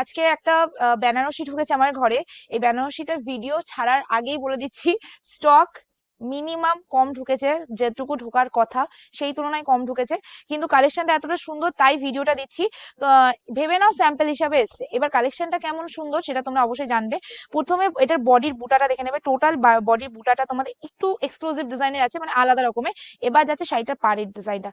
আজকে একটা বেনারসি ঢুকেছে আমার ঘরে। এই বেনারসিটার ভিডিও ছাড়ার আগেই বলে দিচ্ছি স্টক মিনিমাম কম ঢুকেছে, যেটুকু ঢোকার কথা, সেই তুলনায় কম ঢুকেছে। কিন্তু কালেকশনটা এতটা সুন্দর, তাই ভিডিওটা দিচ্ছি। ভেবে নাও স্যাম্পেল হিসাবে এসছে। এবার কালেকশনটা কেমন সুন্দর, সেটা তোমরা অবশ্যই জানবে। প্রথমে এটার বডির বুটাটা দেখে নেবে। টোটাল বডির বুটাটা তোমাদের একটু এক্সক্লুসিভ ডিজাইনের আছে মানে আলাদা রকমের। এবার যাচ্ছে শাড়িটার পাড়ের ডিজাইনটা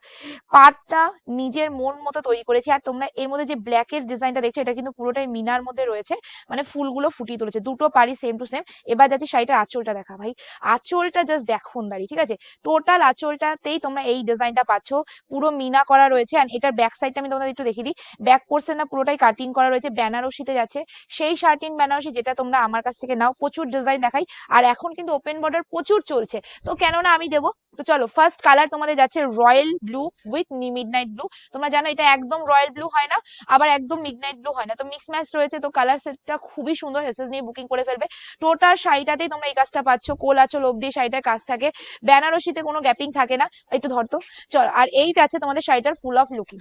পাড়টা নিজের মন মতো তৈরি করেছি, আর তোমরা এর মধ্যে যে ব্ল্যাকের ডিজাইনটা দেখছ, এটা কিন্তু পুরোটাই মিনার মধ্যে রয়েছে মানে ফুলগুলো ফুটিয়ে তুলেছে। দুটো পাড়ি সেম টু সেম এবার যাচ্ছে শাড়িটার আঁচলটা দেখা, ভাই। আঁচলটা জাস্ট দেখুন দাঁড়ি ঠিক আছে? টোটাল আঁচলটাতেই তোমরা এই ডিজাইনটা পাচ্ছ। পুরো মিনা করা রয়েছে আর এটার ব্যাক সাইডটা আমি তোমাদের একটু দেখিয়ে দিই। ব্যাক পোর্শনটা পুরোটাই কাটিং করা রয়েছে বেনারসিতে যাচ্ছে। সেই শার্টিন বেনারসি যেটা তোমরা আমার কাছ থেকে নাও, প্রচুর ডিজাইন দেখাই। আর এখন কিন্তু ওপেন বর্ডার প্রচুর চলছে। তো কেননা আমি দেবো? তো চলো ফার্স্ট কালার তোমাদের যাচ্ছে royal blue with midnight blue তোমরা জানো এটা একদম রয়্যাল ব্লু হয় না, আবার একদম মিড নাইট ব্লু হয় না। তো মিক্স ম্যাচ রয়েছে, তো কালার সেটটা খুবই সুন্দর এসএস নিয়ে বুকিং করে ফেলবে। টোটাল শাড়িটাতেই তোমরা এই কাজটা পাচ্ছ। কোল আঁচল অব্দি শাড়িটার কাজ থাকে। বেনারসিতে কোনো গ্যাপিং থাকে না। একটু ধরতো চল, আর এইটা আছে তোমাদের শাড়িটার ফুল অফ লুকিং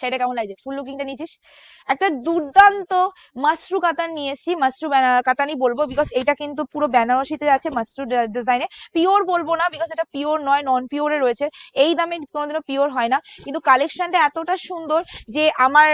শাড়িটা কেমন লাগছে ফুল লুকিংটা নিয়েছিস? একটা দুর্দান্ত মাশরু কাতান নিয়েছি মাশরু কাতানি বলব বিকজ এটা কিন্তু পুরো বেনারসিতে আছে মাশরু ডিজাইনে পিওর বলব না বিকজ এটা পিওর নয় নন পিওরে রয়েছে। এই দামে কোনোদিনও পিওর হয় না। কিন্তু কালেকশনটা এতটা সুন্দর যে আমার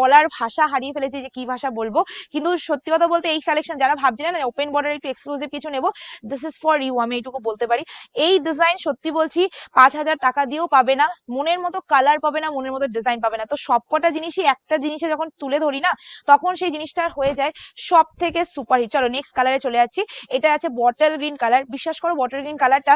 বলার ভাষা হারিয়ে ফেলেছে যে কি ভাষা বলব। কিন্তু সত্যি কথা বলতে এই কালেকশন যারা ভাবছিলেন না ওপেন বর্ডার একটু এক্সক্লুসিভ কিছু নেব দিস ইজ ফর ইউ আমি এইটুকু বলতে পারি। এই ডিজাইন সত্যি বলছি, পাঁচ হাজার টাকা দিয়েও পাবে না। মনের মতো কালার পাবে না, মনের মতো ডিজাইন পাবে না। তো সবকটা জিনিসই একটা জিনিসে যখন তুলে ধরি না, তখন সেই জিনিসটা হয়ে যায় সব থেকে সুপারহিট চলো নেক্সট কালারে চলে যাচ্ছি। এটা আছে বটল গ্রিন কালার বিশ্বাস করো বটল গ্রিন কালারটা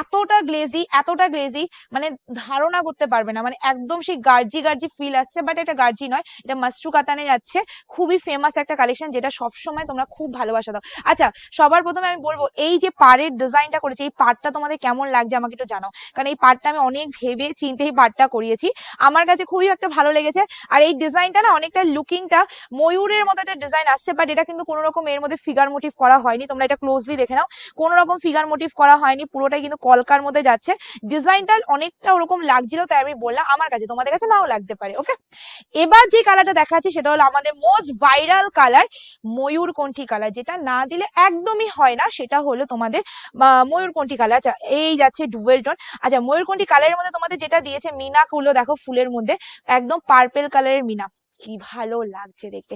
এতটা গ্লেজি এতটা গ্লেজি মানে ধারণা করতে পারবে না। মানে একদম সেই গার্জি গার্জি ফিল আসছে বাট এটা গার্জি নয়, এটা মাস্টু কাতানে যাচ্ছে। খুবই ফেমাস একটা কালেকশন যেটা সবসময় তোমরা খুব ভালোবাসা দাও। আচ্ছা সবার প্রথমে আমি বলব, এই যে পাড়ের ডিজাইনটা করেছে, এই পাড়টা তোমাদের কেমন লাগছে আমাকে একটু জানাও। কারণ এই পাড়টা আমি অনেক ভেবে চিন্তে এই পাড়টা করিয়েছি। আমার কাছে খুবই একটা ভালো লেগেছে। আর এই ডিজাইনটা না অনেকটা লুকিংটা ময়ূরের মতো একটা ডিজাইন আসছে বাট এটা কিন্তু কোনো রকম এর মধ্যে ফিগার মোটিভ করা হয়নি। তোমরা এটা ক্লোজলি দেখে নাও। কোনো রকম ফিগার মোটিভ করা হয়নি, পুরোটাই কিন্তু কলকার মধ্যে যাচ্ছে। ডিজাইনটা অনেকটা ওরকম লাগছিল তাই আমি বললাম, আমার কাছে, তোমাদের কাছে নাও লাগতে পারে ওকে এবার যে কালারটা দেখাচ্ছি সেটা হলো আমাদের মোস্ট ভাইরাল কালার ময়ূরকণ্ঠী কালার যেটা না দিলে একদমই হয় না, সেটা হলো তোমাদের ময়ূরকণ্ঠী কালার আচ্ছা এই যাচ্ছে ডুয়েল টোন আচ্ছা ময়ূরকণ্ঠী কালারের মধ্যে তোমাদের যেটা দিয়েছে মিনা গুলো দেখো, ফুলের মধ্যে। একদম পার্পেল কালারের মিনা। কি ভালো লাগছে দেখতে।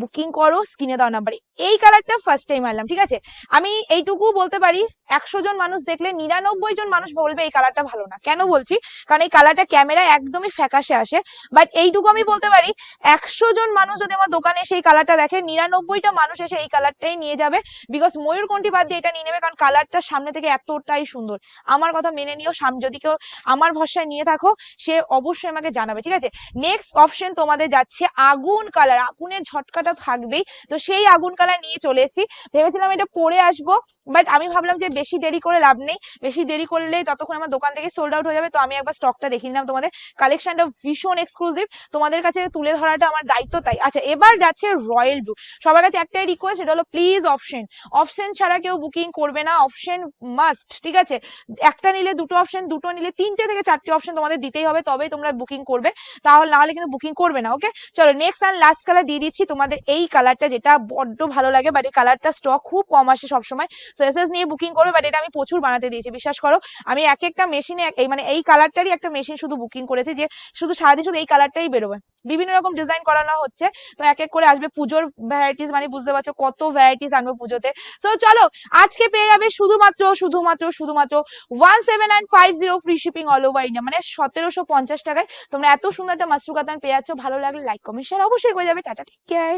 বুকিং করো স্ক্রিনে দেওয়া নাম্বারে এই কালারটা ফার্স্ট টাইম আনলাম, ঠিক আছে? আমি এইটুকু বলতে পারি, একশো জন মানুষ দেখলে নিরানব্বই জন মানুষ বলবে এই কালারটা ভালো না। কেন বলছি? কারণ এই কালারটা ক্যামেরা একদমই ফ্যাকাশে আসে। বাট এইটুকু আমি বলতে পারি, একশো জন মানুষ যদি আমার দোকানে সেই কালারটা দেখে নিরানব্বইটা মানুষ এসে এই কালারটাই নিয়ে যাবে। বিকজ ময়ূরকণ্ঠী বাদ দিয়ে এটা নিয়ে নেবে, কারণ কালারটা সামনে থেকে এতটাই সুন্দর। আমার কথা মেনে নিও যদি কেউ আমার ভরসায় নিয়ে থাকো, সে অবশ্যই আমাকে জানাবে, ঠিক আছে? নেক্সট অপশন তোমাদের যাচ্ছে আগুন কালার আগুনের ঝটকাটা থাকবেই। তো সেই আগুন কালার নিয়ে চলে এসেছি। ভেবেছিলাম এটা পরে আসব বাট আমি ভাবলাম যে বেশি দেরি করে লাভ নেই। বেশি দেরি করলে ততক্ষণ আমার দোকান থেকে সোল্ড আউট হয়ে যাবে, তো আমি একবার স্টকটা দেখে নিলাম তোমাদের। কালেকশনটা ভীষণ এক্সক্লুসিভ তোমাদের কাছে তুলে ধরাটা আমার দায়িত্ব তাই। আচ্ছা এবার যাচ্ছে রয়্যাল ব্লু সবার কাছে একটাই রিকোয়েস্ট সেটা হলো প্লিজ অপশন অপশন ছাড়া কেউ বুকিং করবে না। অপশন মাস্ট ঠিক আছে? একটা নিলে দুটো অপশন দুটো নিলে তিনটে থেকে চারটে অপশন তোমাদের দিতেই হবে, তবেই তোমরা বুকিং করবে। তাহলে, না হলে কিন্তু বুকিং করবে না ওকে চলো নেক্সট অ্যান্ড লাস্ট কালার দিয়ে দিচ্ছি তোমাদের এই কালারটা যেটা বড্ড ভালো লাগে বাট এই কালারটা স্টক খুব কম আসে সবসময়। সো এসএস নিয়ে বুকিং করবে বাট এটা আমি প্রচুর বানাতে দিয়েছি, বিশ্বাস করো। আমি এক একটা মেশিনে এই মানে এই কালারটারই একটা মেশিন শুধু বুকিং করেছি যে, শুধু সারাদিন শুধু এই কালারটাই বেরোবে। বিভিন্ন রকম ডিজাইন করানো হচ্ছে। তো এক এক করে আসবে পুজোর ভ্যারাইটিস মানে বুঝতে পারছ কত ভ্যারাইটিস আনব পুজোতে। সো চলো, আজকে পেয়ে যাবে শুধুমাত্র শুধুমাত্র শুধুমাত্র one seven nine five zero free shipping all over India মানে সতেরোশো পঞ্চাশ টাকায় তোমরা এত সুন্দর একটা মাসরু কাতান পেয়ে যাচ্ছ। ভালো লাগলে লাইক কমেন্ট শেয়ার অবশ্যই করে যাবে। Tata take care